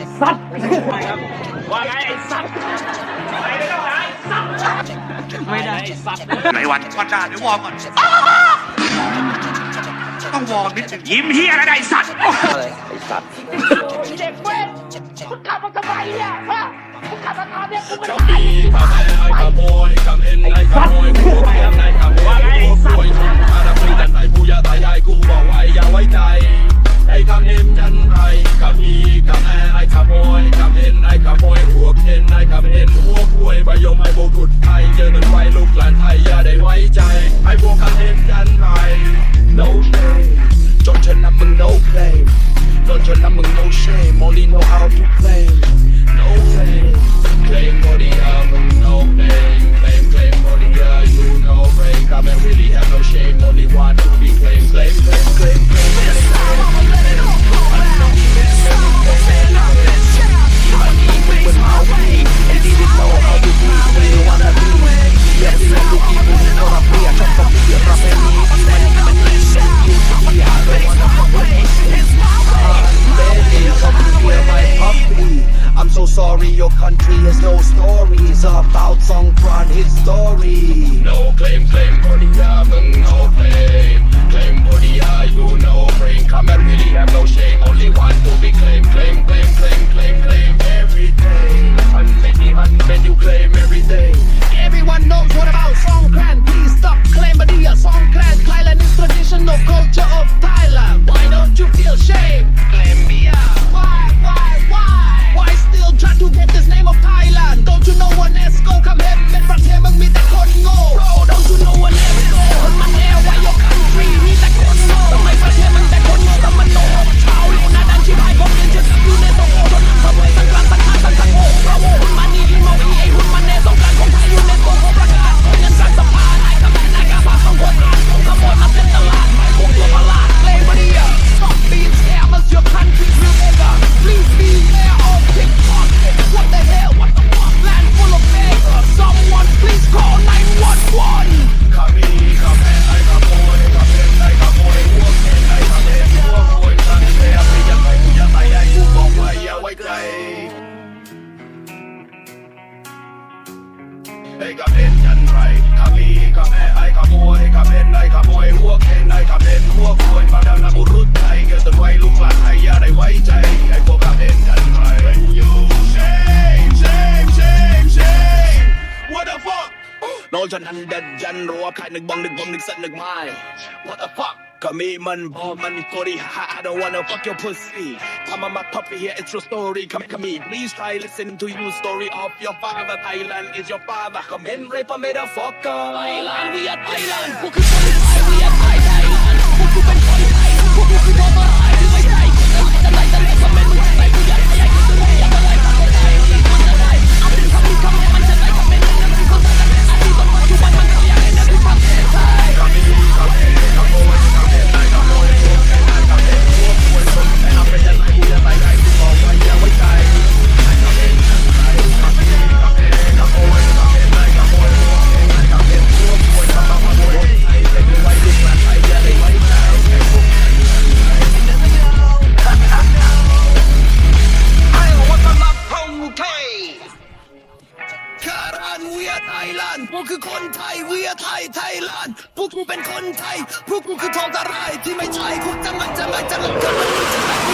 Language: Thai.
อ้สัตว์ว่าไงไอ้สัตว์ไปไม่ต้องไอ้สัตว์ไม่ได้ไอ้สัตว์ไหนวันก่อนด่าเดี๋ยววอร์มก่อนต้องวอร์มนิดนึงยิ้มเฮียอะไรได้ไอ้สัตว์อะไรไอ้สัตว์เด็กเว้นคุณขับมาทำไมเนี่ยฮะคุณขับมาทำเนี่ยคุณไม่ขได้มีขแม่ไอ้ขโม sorry, your country has no stories about Songkran history. No claim, claim the young, no. Claim ไอ้กับเอ็นยันไรกับมีกับแม่ไอ้ขโมยกับเอ็นไอ้ขโมยหัวเอ็นไอ้กับเอ็นหัวควยมาดังนักบุรุษไทยเกิดต้นไว้ลูกหลานไทยอย่าได้ไว้ใจไอ้พวกกับเอ็นยันไร You shame shame shame shame What the fuck โนฉันทันเด็ดยันรัวใครนึกบังนึกบอมนึกสัตนึกไม่ What the fuck Got me, man, ball, man, it's sorry. I don't wanna fuck your pussy. Come on, my puppy, here, it's your story. Come, come, me. Please try listening to your story of your father. Thailand is your father. Come in, rape a motherfucker. Thailand, we are Thailand. Thailand. Thailand. Thailand. Thailand. Thailand. Thailand. Thailand. Thailand. พวกคือคนไทยเวียไทยไทยแลนด์พวกกูเป็นคนไทย พวกกูคือทองตะไรที่ไม่ใช่พวกจะมันจะไม่จะหลงจะมันจะไม่กูอยา